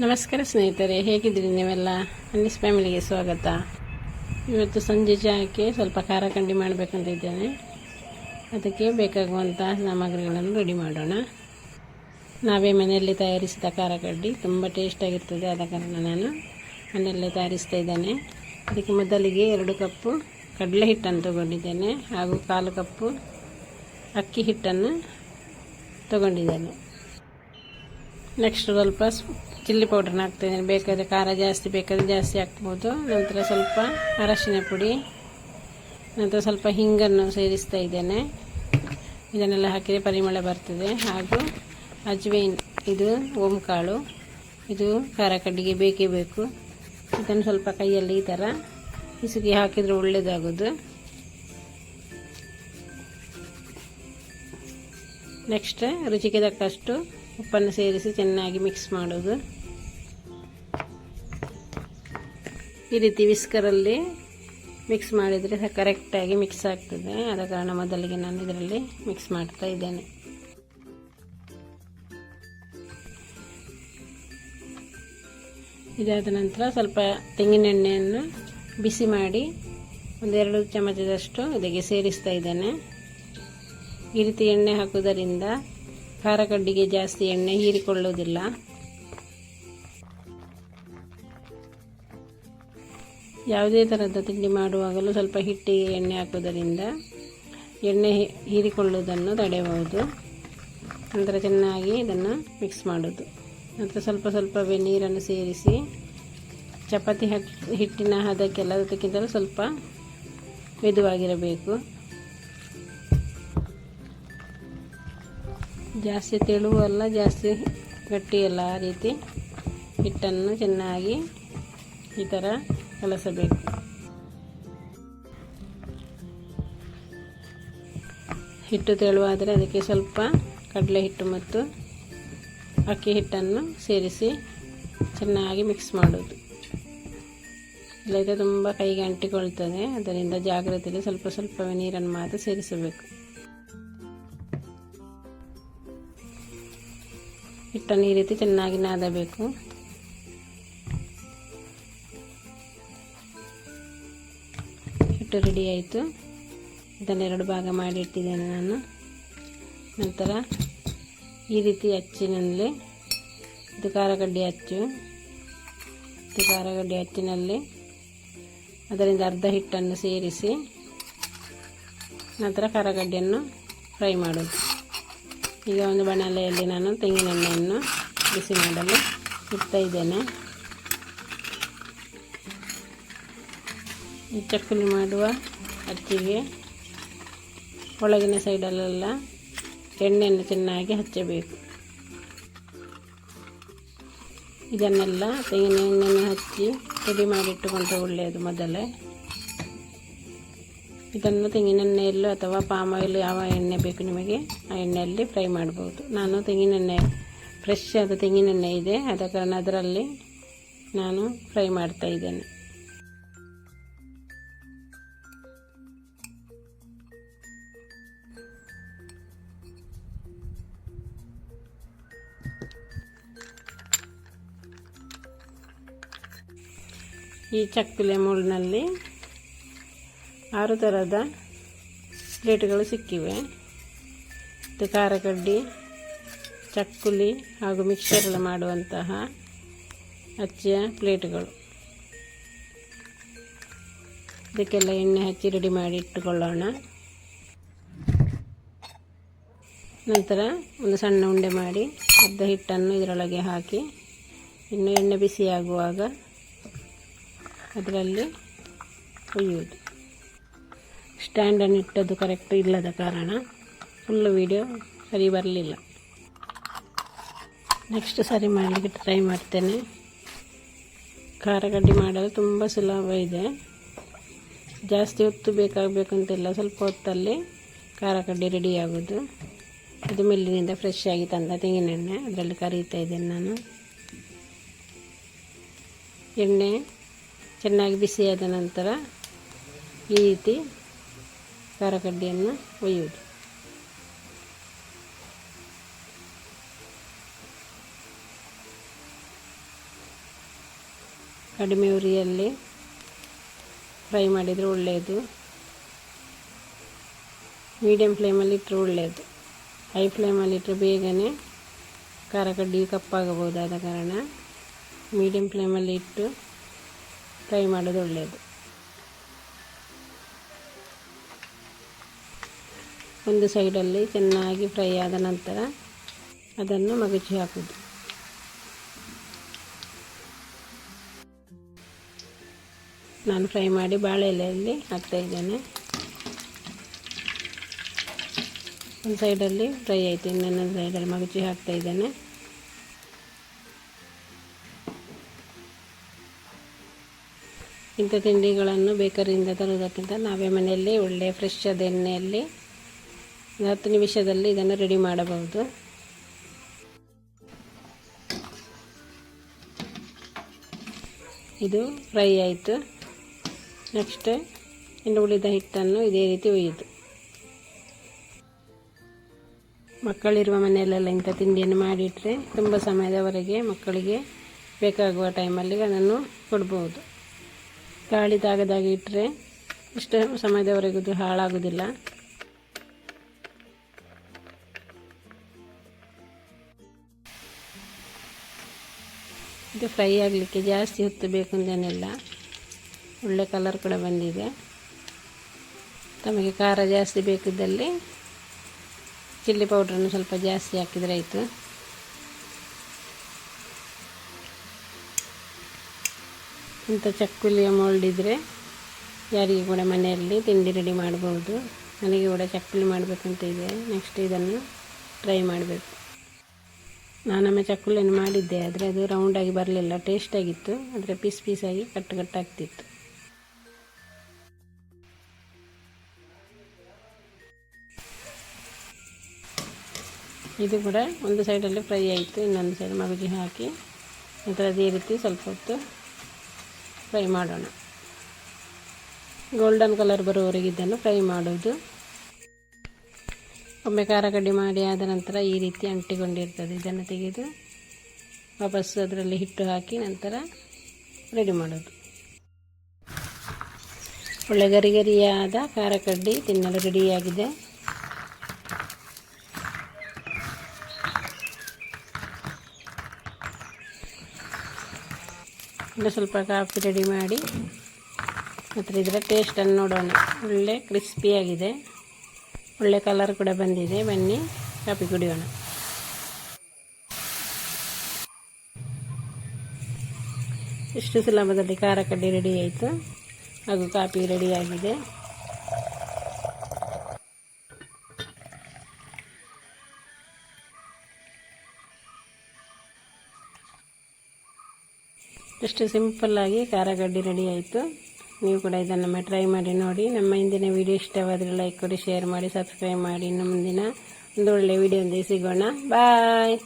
ನಮಸ್ಕಾರ ಸ್ನೇಹಿತರೆ, ಹೇಗಿದ್ದೀರಿ ನೀವೆಲ್ಲ? ಅನ್ನಿಸ್ ಫ್ಯಾಮಿಲಿಗೆ ಸ್ವಾಗತ. ಇವತ್ತು ಸಂಜೆ ಚಹಾಕ್ಕೆ ಸ್ವಲ್ಪ ಖಾರ ಕಂಡಿ ಮಾಡಬೇಕಂತ ಇದ್ದೇನೆ. ಅದಕ್ಕೆ ಬೇಕಾಗುವಂಥ ಸಾಮಗ್ರಿಗಳನ್ನು ರೆಡಿ ಮಾಡೋಣ. ನಾವೇ ಮನೆಯಲ್ಲಿ ತಯಾರಿಸಿದ ಖಾರ ಕಡ್ಡಿ ತುಂಬ ಟೇಸ್ಟಾಗಿರ್ತದೆ ಆದ ಕಾರಣ ನಾನು ಮನೆಯಲ್ಲೇ ತಯಾರಿಸ್ತಾ ಇದ್ದೇನೆ. ಅದಕ್ಕೆ ಮೊದಲಿಗೆ ಎರಡು ಕಪ್ಪು ಕಡಲೆ ಹಿಟ್ಟನ್ನು ತಗೊಂಡಿದ್ದೇನೆ ಹಾಗೂ ಕಾಲು ಕಪ್ಪು ಅಕ್ಕಿ ಹಿಟ್ಟನ್ನು ತಗೊಂಡಿದ್ದೇನೆ. ನೆಕ್ಸ್ಟ್ ಸ್ವಲ್ಪ ಚಿಲ್ಲಿ ಪೌಡ್ರನ್ನ ಹಾಕ್ತಾಯಿದ್ದೇನೆ ಬೇಕಾದರೆ ಖಾರ ಜಾಸ್ತಿ ಬೇಕಾದರೆ ಜಾಸ್ತಿ ಹಾಕ್ಬೋದು. ನಂತರ ಸ್ವಲ್ಪ ಅರಶಿನ ಪುಡಿ, ನಂತರ ಸ್ವಲ್ಪ ಹಿಂಗನ್ನು ಸೇರಿಸ್ತಾ ಇದ್ದೇನೆ. ಇದನ್ನೆಲ್ಲ ಹಾಕಿದರೆ ಪರಿಮಳ ಬರ್ತದೆ. ಹಾಗೂ ಅಜ್ವೈನ್ ಇದು ಓಂಕಾಳು. ಇದು ಖಾರ ಕಡ್ಡಿಗೆ ಬೇಕೇ ಬೇಕು. ಇದನ್ನು ಸ್ವಲ್ಪ ಕೈಯಲ್ಲಿ ಈ ಥರ ಹಿಸುಕಿ ಹಾಕಿದರೆ ಒಳ್ಳೆಯದಾಗೋದು ನೆಕ್ಸ್ಟ್ ರುಚಿಗೆ ತಕ್ಕಷ್ಟು ಉಪ್ಪನ್ನು ಸೇರಿಸಿ ಚೆನ್ನಾಗಿ ಮಿಕ್ಸ್ ಮಾಡೋದು. ಈ ರೀತಿ ವಿಸ್ಕರಲ್ಲಿ ಮಿಕ್ಸ್ ಮಾಡಿದರೆ ಕರೆಕ್ಟಾಗಿ ಮಿಕ್ಸ್ ಆಗ್ತದೆ. ಆದ ಕಾರಣ ಮೊದಲಿಗೆ ನಾನು ಇದರಲ್ಲಿ ಮಿಕ್ಸ್ ಮಾಡ್ತಾ ಇದ್ದೇನೆ. ಇದಾದ ನಂತರ ಸ್ವಲ್ಪ ತೆಂಗಿನೆಣ್ಣೆಯನ್ನು ಬಿಸಿ ಮಾಡಿ ಒಂದೆರಡು ಚಮಚದಷ್ಟು ಇದಕ್ಕೆ ಸೇರಿಸ್ತಾ ಇದ್ದೇನೆ. ಈ ರೀತಿ ಎಣ್ಣೆ ಹಾಕುವುದರಿಂದ ಖಾರ ಕಡ್ಡಿಗೆ ಜಾಸ್ತಿ ಎಣ್ಣೆ ಹೀರಿಕೊಳ್ಳುವುದಿಲ್ಲ. ಯಾವುದೇ ಥರದ ತಿಂಡಿ ಮಾಡುವಾಗಲೂ ಸ್ವಲ್ಪ ಹಿಟ್ಟಿಗೆ ಎಣ್ಣೆ ಹಾಕುವುದರಿಂದ ಎಣ್ಣೆ ಹೀರಿಕೊಳ್ಳುವುದನ್ನು ತಡೆಯಬಹುದು. ನಂತರ ಚೆನ್ನಾಗಿ ಇದನ್ನು ಮಿಕ್ಸ್ ಮಾಡೋದು ನಂತರ ಸ್ವಲ್ಪ ಸ್ವಲ್ಪವೇ ನೀರನ್ನು ಸೇರಿಸಿ ಚಪಾತಿ ಹಿಟ್ಟಿನ ಹದಕ್ಕೆಲ್ಲ ಅದಕ್ಕಿಂತಲೂ ಸ್ವಲ್ಪ ಮೆದುವಾಗಿರಬೇಕು. ಜಾಸ್ತಿ ತೆಳುವಲ್ಲ ಜಾಸ್ತಿ ಗಟ್ಟಿಯಲ್ಲ ಆ ರೀತಿ. ಹಿಟ್ಟನ್ನು ಚೆನ್ನಾಗಿ ಈ ಥರ ಕಲಸಬೇಕು. ಹಿಟ್ಟು ತೆಳುವಾದರೆ ಅದಕ್ಕೆ ಸ್ವಲ್ಪ ಕಡಲೆ ಹಿಟ್ಟು ಮತ್ತು ಅಕ್ಕಿ ಹಿಟ್ಟನ್ನು ಸೇರಿಸಿ ಚೆನ್ನಾಗಿ ಮಿಕ್ಸ್ ಮಾಡೋದು. ಇಲ್ಲದೆ ತುಂಬ ಕೈಗೆ ಅಂಟಿಕೊಳ್ತದೆ, ಅದರಿಂದ ಜಾಗ್ರತೆಯಲ್ಲಿ ಸ್ವಲ್ಪ ಸ್ವಲ್ಪವೇ ನೀರನ್ನು ಮಾತ್ರ ಸೇರಿಸಬೇಕು. ಹಿಟ್ಟನ್ನು ಈ ರೀತಿ ಚೆನ್ನಾಗಿ ನಾದಬೇಕು. ಹಿಟ್ಟು ರೆಡಿ ಆಯಿತು. ಇದನ್ನೆರಡು ಭಾಗ ಮಾಡಿ ಇಟ್ಟಿದ್ದೇನೆ ನಾನು. ನಂತರ ಈ ರೀತಿ ಅಚ್ಚಿನಲ್ಲಿ ಇದು ಖಾರಗಡ್ಡೆ ಅಚ್ಚು. ಇದು ಖಾರಗಡ್ಡೆ ಅಚ್ಚಿನಲ್ಲಿ ಅದರಿಂದ ಅರ್ಧ ಹಿಟ್ಟನ್ನು ಸೇರಿಸಿ ನಂತರ ಖಾರಗಡ್ಡೆಯನ್ನು ಫ್ರೈ ಮಾಡೋದು. ಈಗ ಒಂದು ಬಣಲೆಯಲ್ಲಿ ನಾನು ತೆಂಗಿನೆಣ್ಣೆಯನ್ನು ಬಿಸಿ ಮಾಡಲು ಇಡ್ತಾ ಇದ್ದೇನೆ. ಈ ಚಕ್ಕುಲಿ ಮಾಡುವ ಅಕ್ಕಿಗೆ ಒಳಗಿನ ಸೈಡಲ್ಲೆಲ್ಲ ಎಣ್ಣೆಯನ್ನು ಚೆನ್ನಾಗಿ ಹಚ್ಚಬೇಕು. ಇದನ್ನೆಲ್ಲ ತೆಂಗಿನ ಎಣ್ಣೆಯನ್ನು ಹಚ್ಚಿ ಪುಡಿ ಮಾಡಿಟ್ಟುಕೊಂಡ್ರೆ ಒಳ್ಳೆಯದು ಮೊದಲೇ. ಇದನ್ನು ತೆಂಗಿನೆಣ್ಣೆಯಲ್ಲೂ ಅಥವಾ ಪಾಮ್ ಆಯಿಲ್ ಯಾವ ಎಣ್ಣೆ ಬೇಕು ನಿಮಗೆ, ಆ ಎಣ್ಣೆಯಲ್ಲಿ ಫ್ರೈ ಮಾಡ್ಬೋದು. ನಾನು ತೆಂಗಿನೆಣ್ಣೆ ಫ್ರೆಶ್ ಆದ ತೆಂಗಿನೆಣ್ಣೆ ಇದೆ. ಆದ ಕಾರಣ ಅದರಲ್ಲಿ ನಾನು ಫ್ರೈ ಮಾಡ್ತಾ ಇದ್ದೇನೆ. ಈ ಚಕ್ಕುಲೆ ಮೂಳಿನಲ್ಲಿ ಆರು ಥರದ ಪ್ಲೇಟ್ಗಳು ಸಿಕ್ಕಿವೆ. ಇದು ಖಾರಕಡ್ಡಿ ಚಕ್ಕುಲಿ ಹಾಗೂ ಮಿಕ್ಸರ್ ಮಾಡುವಂತಹ ಅಚ್ಚಿಯ ಪ್ಲೇಟ್ಗಳು. ಇದಕ್ಕೆಲ್ಲ ಎಣ್ಣೆ ಹಚ್ಚಿ ರೆಡಿ ಮಾಡಿ ಇಟ್ಟುಕೊಳ್ಳೋಣ. ನಂತರ ಒಂದು ಸಣ್ಣ ಉಂಡೆ ಮಾಡಿ ಅರ್ಧ ಹಿಟ್ಟನ್ನು ಇದರೊಳಗೆ ಹಾಕಿ ಇನ್ನು ಎಣ್ಣೆ ಬಿಸಿಯಾಗುವಾಗ ಅದರಲ್ಲಿ ಹುಯ್ಯುವುದು ಸ್ಟ್ಯಾಂಡನ್ನು ಇಟ್ಟದ್ದು ಕರೆಕ್ಟ್ ಇಲ್ಲದ ಕಾರಣ ಫುಲ್ಲು ವೀಡಿಯೋ ಸರಿ ಬರಲಿಲ್ಲ. ನೆಕ್ಸ್ಟ್ ಸರಿ ಮಾಡಲಿಕ್ಕೆ ಟ್ರೈ ಮಾಡ್ತೇನೆ. ಖಾರ ಕಡ್ಡಿ ಮಾಡಲು ತುಂಬ ಸುಲಭ ಇದೆ. ಜಾಸ್ತಿ ಹೊತ್ತು ಬೇಕಾಗಬೇಕು ಅಂತಿಲ್ಲ, ಸ್ವಲ್ಪ ಹೊತ್ತಲ್ಲಿ ಖಾರ ಕಡ್ಡಿ ರೆಡಿ ಆಗೋದು ಇದು ಮಿಲ್ಲಿನಿಂದ ಫ್ರೆಶ್ ಆಗಿ ತಂದ ತೆಂಗಿನೆಣ್ಣೆ, ಅದರಲ್ಲಿ ಕರೀತಾ ಇದ್ದೇನೆ ನಾನು. ಎಣ್ಣೆ ಚೆನ್ನಾಗಿ ಬಿಸಿಯಾದ ನಂತರ ಈ ರೀತಿ ಖಾರ ಕಡ್ಡಿಯನ್ನು ಒಯ್ಯುವುದು. ಕಡಿಮೆ ಉರಿಯಲ್ಲಿ ಫ್ರೈ ಮಾಡಿದರೆ ಒಳ್ಳೆಯದು. ಮೀಡಿಯಮ್ ಫ್ಲೇಮಲ್ಲಿ ಇಟ್ಟರೆ ಒಳ್ಳೆಯದು. ಹೈ ಫ್ಲೇಮಲ್ಲಿ ಇಟ್ಟರೆ ಬೇಗನೆ ಖಾರ ಕಡ್ಡಿ ಕಪ್ಪಾಗಬಹುದಾದ ಕಾರಣ ಮೀಡಿಯಮ್ ಫ್ಲೇಮಲ್ಲಿ ಇಟ್ಟು ಫ್ರೈ ಮಾಡೋದು ಒಳ್ಳೆಯದು. ಒಂದು ಸೈಡಲ್ಲಿ ಚೆನ್ನಾಗಿ ಫ್ರೈ ಆದ ನಂತರ ಅದನ್ನು ಮಗುಚಿ ಹಾಕುವುದು. ನಾನು ಫ್ರೈ ಮಾಡಿ ಬಾಳೆ ಎಲೆಯಲ್ಲಿ ಹಾಕ್ತಾ ಇದ್ದೇನೆ. ಒಂದು ಸೈಡಲ್ಲಿ ಫ್ರೈ ಆಯಿತು, ಇನ್ನೊಂದು ಸೈಡಲ್ಲಿ ಮಗುಚಿ ಹಾಕ್ತಾ ಇದ್ದೇನೆ. ಇಂಥ ತಿಂಡಿಗಳನ್ನು ಬೇಕರಿಯಿಂದ ತರುವುದಕ್ಕಿಂತ ನಾವೇ ಮನೆಯಲ್ಲಿ ಒಳ್ಳೆಯ ಫ್ರೆಶ್ ಆದ ಎಣ್ಣೆಯಲ್ಲಿ ಹತ್ತು ನಿಮಿಷದಲ್ಲಿ ಇದನ್ನು ರೆಡಿ ಮಾಡಬಹುದು. ಇದು ಫ್ರೈ ಆಯಿತು. ನೆಕ್ಸ್ಟ್ ಇನ್ನು ಉಳಿದ ಹಿಟ್ಟನ್ನು ಇದೇ ರೀತಿ ಒಯ್ಯುದು ಮಕ್ಕಳಿರುವ ಮನೆಯಲ್ಲೆಲ್ಲ ಇಂಥ ತಿಂಡಿಯನ್ನು ಮಾಡಿಟ್ರೆ ತುಂಬ ಸಮಯದವರೆಗೆ ಮಕ್ಕಳಿಗೆ ಬೇಕಾಗುವ ಟೈಮಲ್ಲಿ ಅದನ್ನು ಕೊಡ್ಬೋದು. ಗಾಳಿ ತಾಗದಾಗಿ ಇಟ್ಟರೆ ಇಷ್ಟು ಸಮಯದವರೆಗೂ ಹಾಳಾಗೋದಿಲ್ಲ. ಇದು ಫ್ರೈ ಆಗಲಿಕ್ಕೆ ಜಾಸ್ತಿ ಹೊತ್ತು ಬೇಕು ಅಂತೇನಿಲ್ಲ ಒಳ್ಳೆ ಕಲರ್ ಕೂಡ ಬಂದಿದೆ. ತಮಗೆ ಖಾರ ಜಾಸ್ತಿ ಬೇಕಿದ್ದಲ್ಲಿ ಚಿಲ್ಲಿ ಪೌಡ್ರನ್ನು ಸ್ವಲ್ಪ ಜಾಸ್ತಿ ಹಾಕಿದರೆ ಆಯಿತು. ಇಂಥ ಚಕ್ಕುಲಿಯ ಮೋಲ್ಡ್ ಇದ್ದರೆ ಯಾರಿಗೆ ಕೂಡ ಮನೆಯಲ್ಲಿ ತಿಂಡಿ ರೆಡಿ ಮಾಡ್ಬೋದು. ನನಗೆ ಕೂಡ ಚಕ್ಕುಲಿ ಮಾಡಬೇಕಂತ ಇದೆ. ನೆಕ್ಸ್ಟ್ ಇದನ್ನು ಟ್ರೈ ಮಾಡಬೇಕು. ನಾನೊಮ್ಮೆ ಚಕ್ಕುಲಿಯನ್ನು ಮಾಡಿದ್ದೆ, ಆದರೆ ಅದು ರೌಂಡಾಗಿ ಬರಲಿಲ್ಲ ಟೇಸ್ಟಾಗಿತ್ತು ಆದರೆ ಪೀಸ್ ಪೀಸಾಗಿ ಕಟ್ಟು ಕಟ್ಟಾಗ್ತಿತ್ತು ಇದು ಕೂಡ ಒಂದು ಸೈಡಲ್ಲಿ ಫ್ರೈ ಆಯಿತು, ಇನ್ನೊಂದು ಸೈಡ್ ಮಗುಜಿ ಹಾಕಿ, ನಂತರ ಅದೇ ರೀತಿ ಸ್ವಲ್ಪ ಹೊತ್ತು ಫ್ರೈ ಮಾಡೋಣ. ಗೋಲ್ಡನ್ ಕಲರ್ ಬರೋವರೆಗೆ ಇದನ್ನು ಫ್ರೈ ಮಾಡೋದು. ಒಮ್ಮೆ ಖಾರ ಕಡ್ಡಿ ಮಾಡಿ ಆದ ನಂತರ ಈ ರೀತಿ ಅಂಟಿಕೊಂಡಿರ್ತದೆ. ಇದನ್ನು ತೆಗೆದು ವಾಪಸ್ಸು ಅದರಲ್ಲಿ ಹಿಟ್ಟು ಹಾಕಿ ನಂತರ ರೆಡಿ ಮಾಡೋದು. ಒಳ್ಳೆ ಗರಿ ಗರಿಯಾದ ಖಾರ ಕಡ್ಡಿ ತಿನ್ನಲು ರೆಡಿಯಾಗಿದೆ. ಇನ್ನು ಸ್ವಲ್ಪ ಕಾಫಿ ರೆಡಿ ಮಾಡಿ, ಮತ್ತು ಇದರ ಟೇಸ್ಟನ್ನು ನೋಡೋಣ. ಒಳ್ಳೆ ಕ್ರಿಸ್ಪಿಯಾಗಿದೆ ಒಳ್ಳೆ ಕಲರ್ ಕೂಡ ಬಂದಿದೆ. ಬನ್ನಿ, ಕಾಫಿ ಕುಡಿಯೋಣ. ಇಷ್ಟು ಸುಲಭದಲ್ಲಿ ಖಾರ ಕಡ್ಡಿ ರೆಡಿ ಆಯಿತು. ಹಾಗೂ ಕಾಫಿ ರೆಡಿಯಾಗಿದೆ ಇಷ್ಟು ಸಿಂಪಲ್ಲಾಗಿ ಖಾರಗಡ್ಡಿ ರೆಡಿ ಆಯಿತು. ನೀವು ಕೂಡ ಇದನ್ನು ಟ್ರೈ ಮಾಡಿ ನೋಡಿ. ನಮ್ಮ ಇಂದಿನ ವಿಡಿಯೋ ಇಷ್ಟವಾದರೆ ಲೈಕ್ ಕೊಡಿ ಶೇರ್ ಮಾಡಿ ಸಬ್ಸ್ಕ್ರೈಬ್ ಮಾಡಿ. ಇನ್ನು ಮುಂದಿನ ಒಂದು ಒಳ್ಳೆಯ ವಿಡಿಯೋ ಸಿಗೋಣ. ಬಾಯ್